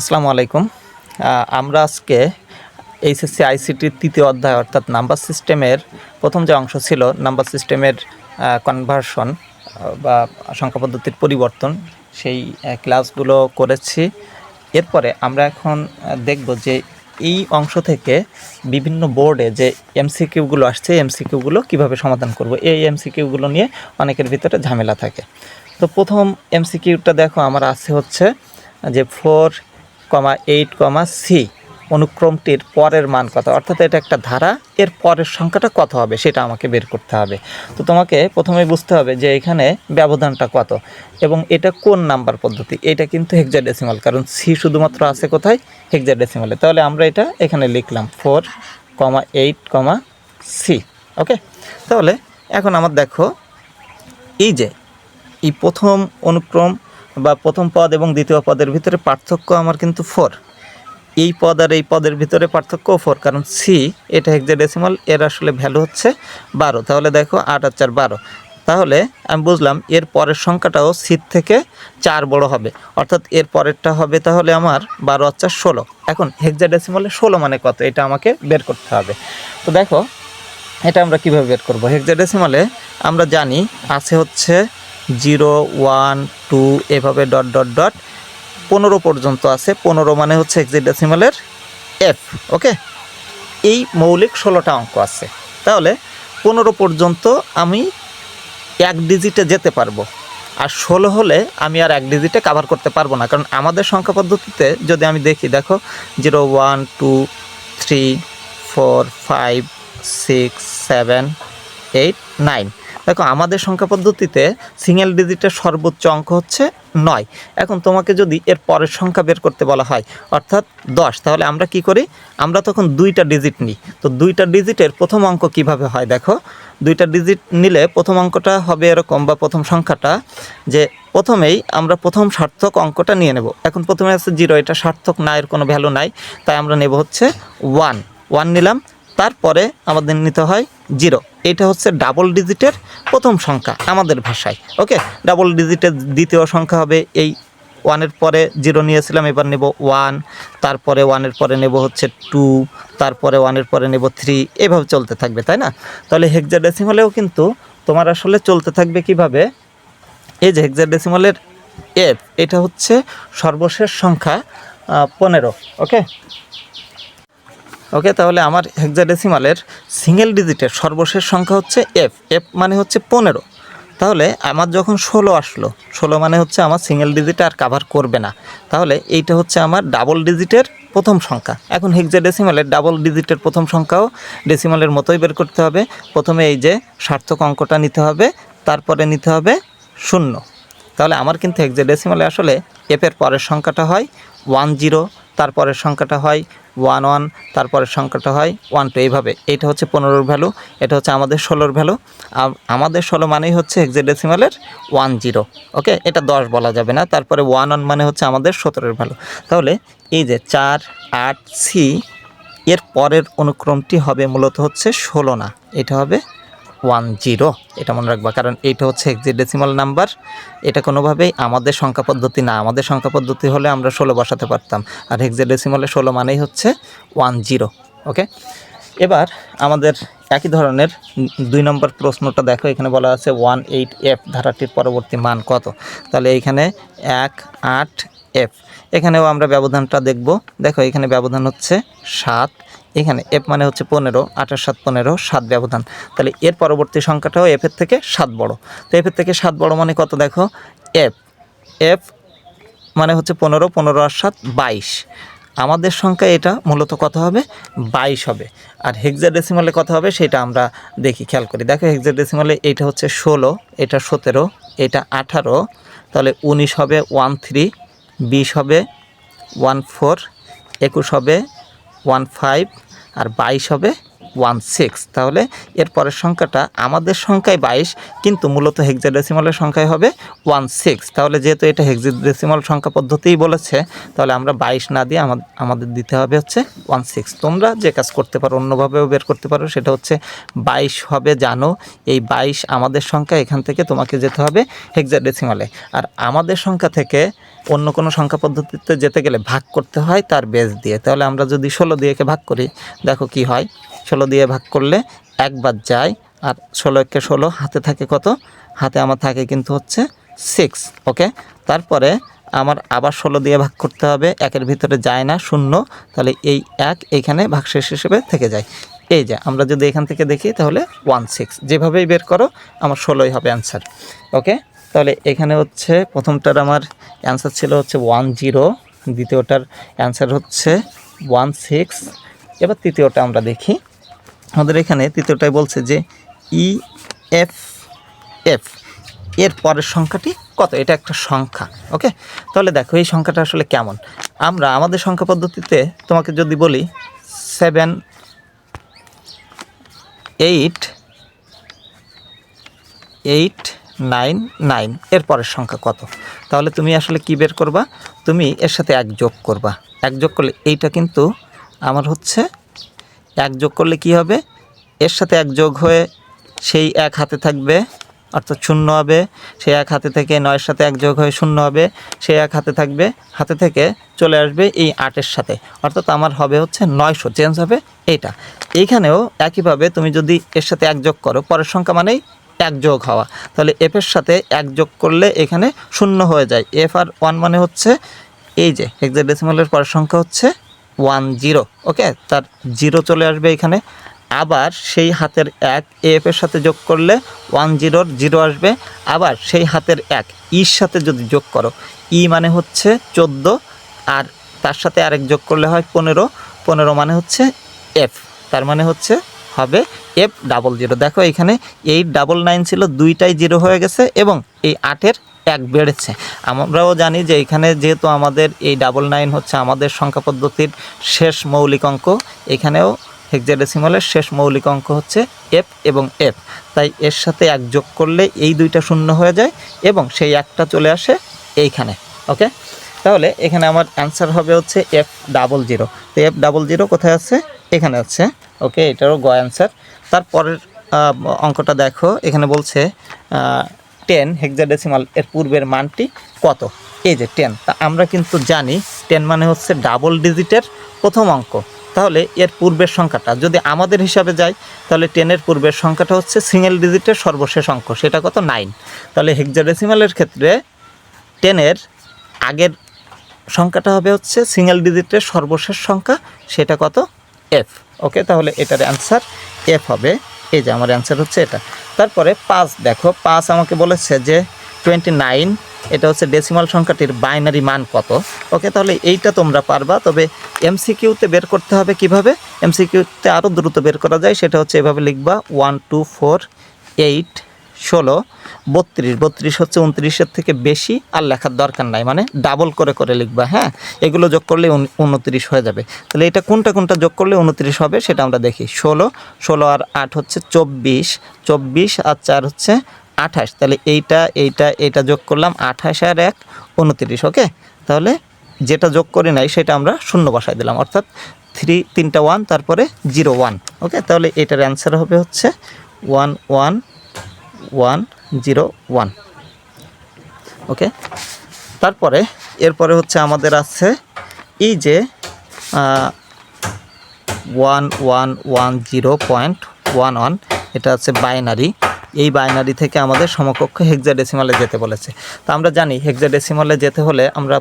আসসালামু আলাইকুম। আমরা আজকে এইচএসসি আইসিটির তৃতীয় অধ্যায় অর্থাৎ নাম্বার সিস্টেমের প্রথম যে অংশ ছিল, নাম্বার সিস্টেমের কনভার্সন বা সংখ্যা পদ্ধতির পরিবর্তন, সেই ক্লাসগুলো করেছি। এরপরে আমরা এখন দেখব যে এই অংশ থেকে বিভিন্ন বোর্ডে যে এমসিকিউগুলো আসছে এমসিকিউগুলো কীভাবে সমাধান করব? এই এমসিকিউগুলো নিয়ে অনেকের ভিতরে ঝামেলা থাকে। তো প্রথম এমসিকিউটা দেখো, আমার আছে হচ্ছে যে four comma eight comma C অনুক্রমটির পরের মান কত? অর্থাৎ এটা একটা ধারা, এর পরের সংখ্যাটা কত হবে সেটা আমাকে বের করতে হবে। তো তোমাকে প্রথমে বুঝতে হবে যে এখানে ব্যবধানটা কত এবং এটা কোন নাম্বার পদ্ধতি? এটা কিন্তু হেক্সাডেসিমাল কারণ সি শুধুমাত্র আছে কোথায়? হেক্সাডেসিমালে তাহলে আমরা এটা এখানে লিখলাম four comma eight comma C okay তাহলে এখন আমার দেখো, এই যে, এই প্রথম অনুক্রম বা প্রথম পদ এবং দ্বিতীয় পদের ভিতরে পার্থক্য আমার কিন্তু ফোর এই পদ আর এই পদের ভিতরে পার্থক্য ফোর কারণ সি এটা হেক্সাডেসিমাল এর আসলে ভ্যালু হচ্ছে বারো। তাহলে দেখো আট আর চার বারো। তাহলে আমি বুঝলাম এর পরের সংখ্যাটাও সির থেকে চার বড় হবে। অর্থাৎ এর পরেরটা হবে তাহলে আমার বারো আর চার ষোলো। এখন হেক্সাডেসিমালে ষোলো মানে কত? এটা আমাকে বের করতে হবে। তো দেখো, এটা আমরা কীভাবে বের করব? হেক্সাডেসিমালে আমরা জানি আছে হচ্ছে জিরো ওয়ান টু, এভাবে ডট ডট ডট। পনেরো পর্যন্ত আছে। পনেরো মানে হচ্ছে হেক্সাডেসিমালের এফ ওকে এই মৌলিক ষোলোটা অঙ্ক আছে। তাহলে পনেরো পর্যন্ত আমি এক ডিজিটে যেতে পারব। আর ষোলো হলে আমি আর এক ডিজিটে কাভার করতে পারব না। কারণ আমাদের সংখ্যা পদ্ধতিতে যদি আমি দেখি, দেখো, zero one two three four five six seven eight nine. দেখো, আমাদের সংখ্যা পদ্ধতিতে সিঙ্গেল ডিজিটের সর্বোচ্চ অঙ্ক হচ্ছে নয়। এখন তোমাকে যদি এর পরের সংখ্যা বের করতে বলা হয়, অর্থাৎ দশ, তাহলে আমরা কি করি? আমরা তখন দুইটা ডিজিট নিই। তো দুইটা ডিজিটের প্রথম অঙ্ক কীভাবে হয় দেখো? দুইটা ডিজিট নিলে প্রথম অঙ্কটা হবে এরকম বা প্রথম সংখ্যাটা যে প্রথমেই আমরা প্রথম সার্থক অঙ্কটা নিয়ে নেব। এখন প্রথমে আছে জিরো, এটা সার্থক না, এর কোনো ভ্যালু নাই। তাই আমরা নেব হচ্ছে ওয়ান ওয়ান নিলাম তারপরে আমাদের নিতে হয় জিরো। এটা হচ্ছে ডাবল ডিজিটের প্রথম সংখ্যা আমাদের ভাষায়। ওকে? ডাবল ডিজিটের দ্বিতীয় সংখ্যা হবে এই ওয়ানের পরে জিরো নিয়েছিলাম, এবার নেব ওয়ান তারপরে ওয়ানের পরে নেব হচ্ছে টু তারপরে ওয়ানের পরে নেব থ্রি এভাবে চলতে থাকবে, তাই না? তাহলে হেক্সাডেসিমালেও কিন্তু তোমার আসলে চলতে থাকবে কীভাবে? এই যে হেক্সাডেসিমালের এফ এটা হচ্ছে সর্বশেষ সংখ্যা পনেরো, ওকে? ওকে তাহলে আমার হেক্সাডেসিমালের সিঙ্গেল ডিজিটের সর্বশেষ সংখ্যা হচ্ছে এফ এফ মানে হচ্ছে পনেরো। তাহলে আমার যখন ষোলো আসলো, ষোলো মানে হচ্ছে আমার সিঙ্গেল ডিজিট আর কাভার করবে না। তাহলে এইটা হচ্ছে আমার ডাবল ডিজিটের প্রথম সংখ্যা। এখন হেক্সা ডেসিমালের ডাবল ডিজিটের প্রথম সংখ্যাও ডেসিমালের মতোই বের করতে হবে। প্রথমে এই যে সার্থক অঙ্কটা নিতে হবে, তারপরে নিতে হবে শূন্য। তাহলে আমার কিন্তু হেক্সাডেসিমালে আসলে এফের পরের সংখ্যাটা হয় ওয়ান জিরো তারপরের সংখ্যাটা হয় ওয়ান ওয়ান, তারপরে সংখ্যাটা হয় ওয়ান টু, এইভাবে। এটা হচ্ছে পনেরোর ভ্যালু, এটা হচ্ছে আমাদের ষোলোর ভ্যালু। আমাদের ষোলো মানেই হচ্ছে হেক্সাডেসিমালের ওয়ান জিরো ওকে এটা দশ বলা যাবে না, তারপরে ওয়ান ওয়ান মানে হচ্ছে আমাদের সতেরোর ভ্যালু। তাহলে এই যে চার, আট, সি, এর পরের অনুক্রমটি হবে মূলত হচ্ছে ষোলো না, এটা হবে ওয়ান জিরো, এটা মনে রাখবা। কারণ এইটা হচ্ছে হেক্সাডেসিমাল নাম্বার এটা কোনোভাবেই আমাদের সংখ্যা পদ্ধতি না। আমাদের সংখ্যা পদ্ধতি হলে আমরা ষোলো বসাতে পারতাম। আর হেক্সাডেসিমালে ষোলো মানেই হচ্ছে ওয়ান জিরো ওকে এবার আমাদের একই ধরনের দুই নম্বর প্রশ্নটা দেখো, এখানে বলা আছে ওয়ান এইট এফ, ধারাটির পরবর্তী মান কত? তাহলে এইখানে এক আট এফ। এখানেও আমরা ব্যবধানটা দেখব। দেখো, এখানে ব্যবধান হচ্ছে সাত এখানে এফ মানে হচ্ছে পনেরো, আঠাশ সাত পনেরো, সাত ব্যবধান। তাহলে এর পরবর্তী সংখ্যাটাও এফের থেকে সাত বড়। তো এফের থেকে সাত বড় মানে কত দেখো? এফ এফ মানে হচ্ছে পনেরো পনেরো আর সাত, বাইশ। আমাদের সংখ্যা এটা মূলত কত হবে? বাইশ হবে। আর হেক্সাডেসিমালে কত হবে? সেটা আমরা দেখি, খেয়াল করি। দেখো হেক্সাডেসিমালে এটা হচ্ছে ষোলো, এটা সতেরো, এটা আঠারো। তাহলে উনিশ হবে ওয়ান থ্রি বিশ হবে ওয়ান ফোর একুশ হবে ওয়ান ফাইভ আর বাইশ হবে সিক্স তাহলে এর পরের সংখ্যাটা আমাদের সংখ্যায় বাইশ, কিন্তু মূলত হেক্সাডেসিমালের সংখ্যায় হবে ওয়ান সিক্স তাহলে যেহেতু এটা হেক্সাডেসিমাল সংখ্যা পদ্ধতিই বলেছে, তাহলে আমরা বাইশ না দিয়ে আমাদের দিতে হবে হচ্ছে ওয়ান সিক্স তোমরা যে কাজ করতে পারো, অন্যভাবেও বের করতে পারো, সেটা হচ্ছে বাইশ হবে জানো, এই বাইশ আমাদের সংখ্যা, এখান থেকে তোমাকে যেতে হবে হেক্সাডেসিমালে আর আমাদের সংখ্যা থেকে অন্য কোনো সংখ্যা পদ্ধতিতে যেতে গেলে ভাগ করতে হয় তার বেজ দিয়ে। তাহলে আমরা যদি ষোলো দিয়েকে ভাগ করি, দেখো কি হয়। ষোলো দিয়ে ভাগ করলে একবার যায়। আর ষোলো একে ষোলো, হাতে থাকে কত? হাতে আমার থাকে কিন্তু হচ্ছে সিক্স ওকে তারপরে আমার আবার ষোলো দিয়ে ভাগ করতে হবে, একের ভিতরে যায় না, শূন্য। তাহলে এই এক এইখানে ভাগশেষ হিসেবে থেকে যায়। এই যে, আমরা যদি এখান থেকে দেখি তাহলে ওয়ান সিক্স যেভাবেই বের করো, আমার ষোলোই হবে অ্যান্সার ওকে তাহলে এখানে হচ্ছে প্রথমটার আমার অ্যান্সার ছিল হচ্ছে ওয়ান জিরো দ্বিতীয়টার অ্যান্সার হচ্ছে ওয়ান সিক্স এবার তৃতীয়টা আমরা দেখি। আমাদের এখানে তৃতীয়টায় বলছে যে ই এফ এফ এর পরের সংখ্যাটি কত? এটা একটা সংখ্যা, ওকে? তাহলে দেখো, এই সংখ্যাটা আসলে কেমন? আমরা আমাদের সংখ্যা পদ্ধতিতে তোমাকে যদি বলি seven eight eight nine nine এর পরের সংখ্যা কত? তাহলে তুমি আসলে কি বের করবা? তুমি এর সাথে এক যোগ করবা। এক যোগ করলে এইটা কিন্তু আমার হচ্ছে এক যোগ করলে কি হবে? এর সাথে এক যোগ হয়ে সেই এক হাতে থাকবে, অর্থাৎ শূন্য হবে। সেই এক হাতে থেকে নয়ের সাথে এক যোগ হয়ে শূন্য হবে। সেই এক হাতে থাকবে, হাতে থেকে চলে আসবে এই আটের সাথে। অর্থাৎ আমার হবে হচ্ছে নয়শো চেঞ্জ হবে এইটা। এইখানেও একইভাবে তুমি যদি এর সাথে এক যোগ করো, পরের সংখ্যা মানেই এক যোগ হওয়া। তাহলে এফের সাথে এক যোগ করলে এখানে শূন্য হয়ে যায়। এফ আর ওয়ান মানে হচ্ছে এই যে হেক্সাডেসিমালের পরের সংখ্যা হচ্ছে ওয়ান জিরো ওকে তার জিরো চলে আসবে এখানে। আবার সেই হাতের এক এফ এর সাথে যোগ করলে ওয়ান জিরোর জিরো আসবে। আবার সেই হাতের এক ইর সাথে যদি যোগ করো ই মানে হচ্ছে চোদ্দ, আর তার সাথে আরেক যোগ করলে হয় পনেরো। পনেরো মানে হচ্ছে এফ তার মানে হচ্ছে হবে এফ ডাবল জিরো দেখো এখানে এইট ডাবল নাইন ছিল, দুইটাই জিরো হয়ে গেছে, এবং এই আটের এক বেড়েছে। আমরাও জানি যে এখানে যেহেতু আমাদের এই ডাবল নাইন হচ্ছে আমাদের সংখ্যা পদ্ধতির শেষ মৌলিক অঙ্ক, এখানেও হেক্সাডেসিমালের শেষ মৌলিক অঙ্ক হচ্ছে এফ এবং এফ তাই এর সাথে এক যোগ করলে এই দুইটা শূন্য হয়ে যায় এবং সেই একটা চলে আসে এইখানে ওকে তাহলে এখানে আমার অ্যান্সার হবে হচ্ছে এফ ডাবল জিরো তো এফ ডাবল জিরো কোথায় আছে? এখানে আছে ওকে এটারও গ অ্যান্সার তারপরের অঙ্কটা দেখো। এখানে বলছে টেন হেক্সাডেসিমাল এর পূর্বের মানটি কত? এই যে টেন তা আমরা কিন্তু জানি টেন মানে হচ্ছে ডাবল ডিজিটের প্রথম অঙ্ক। তাহলে এর পূর্বের সংখ্যাটা, যদি আমাদের হিসাবে যায় তাহলে টেনের পূর্বের সংখ্যাটা হচ্ছে সিঙ্গেল ডিজিটের সর্বশেষ অঙ্ক, সেটা কত? নাইন তাহলে হেক্সাডেসিমালের ক্ষেত্রে টেনের আগের সংখ্যাটা হবে হচ্ছে সিঙ্গেল ডিজিটের সর্বশেষ সংখ্যা, সেটা কত? এফ ওকে তাহলে এটার অ্যান্সার এফ হবে। এই যে আমার অ্যান্সার হচ্ছে এটা। তারপরে পাঁচ, দেখো, পাঁচ আমাকে বলেছে যে টোয়েন্টি নাইন এটা হচ্ছে ডেসিমাল সংখ্যাটির বাইনারি মান কত? ওকে তাহলে এইটা তোমরা পারবা, তবে এমসিকিউতে বের করতে হবে কীভাবে? এমসিকিউতে আরও দ্রুত বের করা যায়, সেটা হচ্ছে এভাবে লিখবা ওয়ান টু ফোর এইট ষোলো, বত্রিশ বত্রিশ হচ্ছে উনত্রিশের থেকে বেশি আর লেখার দরকার নাই মানে ডাবল করে করে লিখবা হ্যাঁ? এগুলো যোগ করলে উন- উনত্রিশ হয়ে যাবে। তাহলে এটা কোনটা কোনটা যোগ করলে উনত্রিশ হবে সেটা আমরা দেখি। ষোলো ষোলো আর আট হচ্ছে চব্বিশ চব্বিশ আর চার হচ্ছে আঠাশ। তাহলে এইটা এইটা এইটা যোগ করলাম আঠাশ আর এক, উনত্রিশ, ওকে? তাহলে যেটা যোগ করি নাই সেটা আমরা শূন্য বসায় দিলাম, অর্থাৎ থ্রি, তিনটা ওয়ান, তারপরে জিরো, ওয়ান, ওকে? তাহলে এটার অ্যান্সার হবে হচ্ছে one one one zero one okay তারপরে, এরপরে হচ্ছে আমাদের আছে এই যে one one one zero point one one এটা হচ্ছে বাইনারি এই বাইনারি থেকে আমাদের সমকক্ষ হেক্সাডেসিমালে যেতে বলেছে। তো আমরা জানি হেক্সাডেসিমালে যেতে হলে আমরা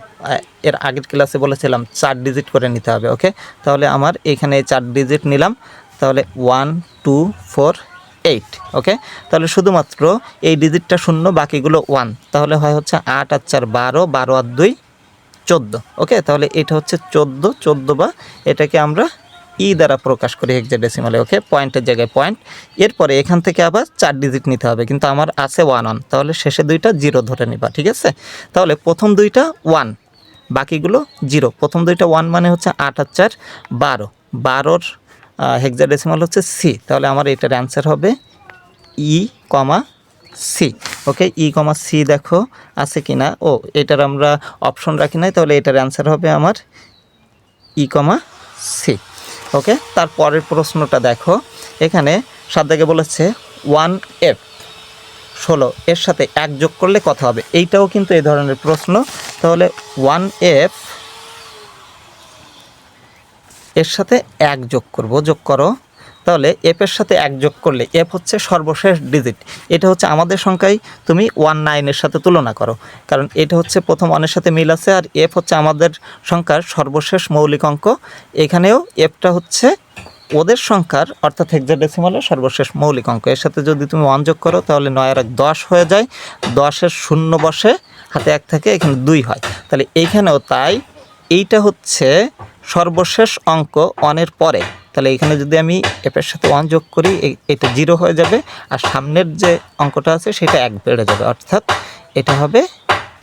এর আগের ক্লাসে বলেছিলাম চার ডিজিট করে নিতে হবে ওকে তাহলে আমার এখানে চার ডিজিট নিলাম। তাহলে one two four eight okay তাহলে শুধুমাত্র এই ডিজিটটা শূন্য, বাকিগুলো ওয়ান তাহলে হয় হচ্ছে আট আর চার বারো বারো আর দুই, চোদ্দ ওকে তাহলে এটা হচ্ছে চোদ্দ চোদ্দ বা এটাকে আমরা ই দ্বারা প্রকাশ করি হেক্সাডেসিমালে ওকে পয়েন্টের জায়গায় পয়েন্ট এরপরে এখান থেকে আবার চার ডিজিট নিতে হবে, কিন্তু আমার আছে ওয়ান অন তাহলে শেষে দুইটা জিরো ধরে নিবা, ঠিক আছে? তাহলে প্রথম দুইটা ওয়ান বাকিগুলো জিরো প্রথম দুইটা ওয়ান মানে হচ্ছে আট আর চার, বারো। বারোর হেক্সাডেসিমাল হচ্ছে সি তাহলে আমার এটার অ্যান্সার হবে ই comma C okay E comma C দেখো, আছে কি না ও, এটার আমরা অপশন রাখি নাই, তাহলে এটার অ্যান্সার হবে আমার ই কমা সি ওকে তারপরের প্রশ্নটা দেখো, এখানে সাদ্দাকে বলেছে ওয়ান এফ ষোলো, এর সাথে এক যোগ করলে কত হবে? এইটাও কিন্তু এই ধরনের প্রশ্ন, তাহলে ওয়ান এফ এর সাথে এক যোগ করব, যোগ করো। তাহলে এফ এর সাথে এক যোগ করলে এফ হচ্ছে সর্বশেষ ডিজিট এটা হচ্ছে আমাদের সংখ্যায় তুমি ওয়ান নাইনের সাথে তুলনা করো। কারণ এটা হচ্ছে প্রথম ওয়ানের সাথে মিল আছে, আর এফ হচ্ছে আমাদের সংখ্যার সর্বশেষ মৌলিক অঙ্ক। এখানেও এফটা হচ্ছে ওদের সংখ্যার, অর্থাৎ হেক্সাডেসিমালের সর্বশেষ মৌলিক অঙ্ক। এর সাথে যদি তুমি ওয়ান যোগ করো, তাহলে নয় আর এক দশ হয়ে যায়। দশের শূন্য বসে, হাতে এক থাকে, এখানে দুই হয়। তাহলে এইখানেও তাই, এইটা হচ্ছে সর্বশেষ অঙ্ক অনের পরে, তাহলে এখানে যদি আমি এফের সাথে ওয়ান যোগ করি এটা জিরো হয়ে যাবে, আর সামনের যে অঙ্কটা আছে, সেটা এক বেড়ে যাবে, অর্থাৎ এটা হবে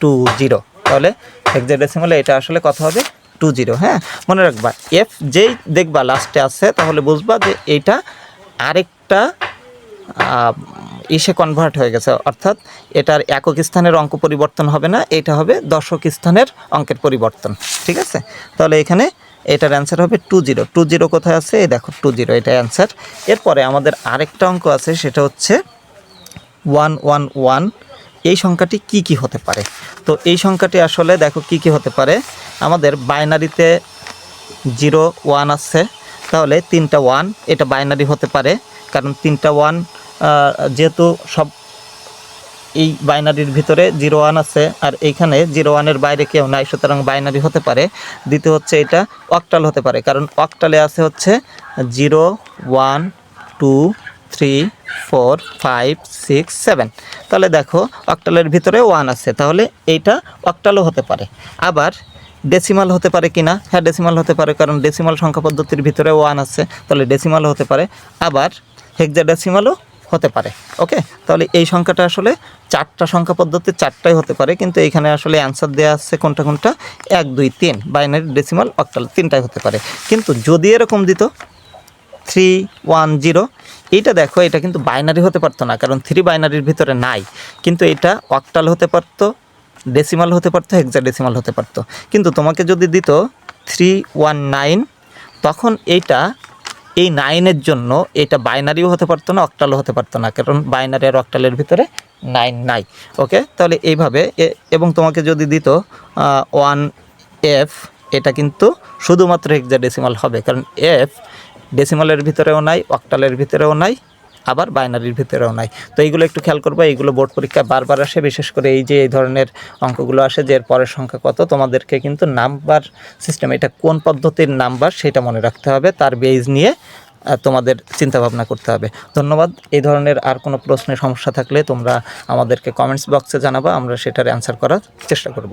টু জিরো তাহলে হেক্সাডেসিমালে এটা আসলে কত হবে টু জিরো হ্যাঁ? মনে রাখবা এফ যেই দেখবা লাস্টে আছে, তাহলে বুঝবা যে এইটা আরেকটা ইসে কনভার্ট হয়ে গেছে, অর্থাৎ এটার একক স্থানের অঙ্ক পরিবর্তন হবে না, এটা হবে দশক স্থানের অঙ্কের পরিবর্তন, ঠিক আছে? তাহলে এখানে এটার অ্যান্সার হবে টু জিরো টু জিরো কোথায় আছে? এই দেখো টু জিরো এটা অ্যান্সার এরপরে আমাদের আরেকটা অঙ্ক আছে, সেটা হচ্ছে ওয়ান ওয়ান ওয়ান এই সংখ্যাটি কি কি হতে পারে? তো এই সংখ্যাটি আসলে দেখো কি কি হতে পারে। আমাদের বাইনারিতে জিরো ওয়ান আছে, তাহলে তিনটা ওয়ান এটা বাইনারি হতে পারে। কারণ তিনটা ওয়ান যেহেতু সব এই বাইনারির ভিতরে জিরো ওয়ান আছে, আর এইখানে জিরো ওয়ানের বাইরে কেউ নাই, সুতরাং বাইনারি হতে পারে। দ্বিতীয় হচ্ছে এটা অক্টাল হতে পারে, কারণ অক্টালে আছে হচ্ছে zero one, two, three, four, five, six, seven. তাহলে দেখো, অক্টালের ভিতরে ওয়ান আছে, তাহলে এইটা অক্টালও হতে পারে। আবার ডেসিমাল হতে পারে কি না হ্যাঁ ডেসিমাল হতে পারে, কারণ ডেসিমাল সংখ্যা পদ্ধতির ভিতরে ওয়ান আছে, তাহলে ডেসিমালও হতে পারে। আবার হেক্সাডেসিমালও হতে পারে ওকে তাহলে এই সংখ্যাটা আসলে চারটা সংখ্যা পদ্ধতি চারটাই হতে পারে, কিন্তু এইখানে আসলে অ্যান্সার দেওয়া আছে কোনটা কোনটা? এক, দুই, তিন বাইনারি ডেসিমাল অক্টাল তিনটাই হতে পারে। কিন্তু যদি এরকম দিত থ্রি ওয়ান জিরো এইটা দেখো, এটা কিন্তু বাইনারি হতে পারতো না, কারণ থ্রি বাইনারির ভিতরে নাই। কিন্তু এটা অক্টাল হতে পারতো ডেসিমাল হতে পারতো হেক্সাডেসিমাল হতে পারতো। কিন্তু তোমাকে যদি দিত থ্রি ওয়ান নাইন তখন এইটা এই নাইনের জন্য এটা বাইনারিও হতে পারতো না, অক্টালও হতে পারতো না, কারণ বাইনারি আর অক্টালের ভিতরে নাইন নাই। ওকে? তাহলে এইভাবে এবং তোমাকে যদি দিত ওয়ান এফ, এটা কিন্তু শুধুমাত্র হেক্সা ডেসিমাল হবে, কারণ এফ ডেসিমালের ভিতরেও নাই, অক্টালের ভিতরেও নাই আবার বাইনারির ভিতরেও নাই। তো এইগুলো একটু খেয়াল করব, এইগুলো বোর্ড পরীক্ষায় বারবার আসে, বিশেষ করে এই যে, এই ধরনের অঙ্কগুলো আসে যে, এর পরের সংখ্যা কত, তোমাদেরকে কিন্তু নাম্বার সিস্টেম, এটা কোন পদ্ধতির নাম্বার সেটা মনে রাখতে হবে, তার বেজ নিয়ে তোমাদের চিন্তা ভাবনা করতে হবে। ধন্যবাদ, এই ধরনের আর কোনো প্রশ্নের সমস্যা থাকলে তোমরা আমাদেরকে কমেন্টস বক্সে জানাবা, আমরা সেটার অ্যান্সার করার চেষ্টা করব।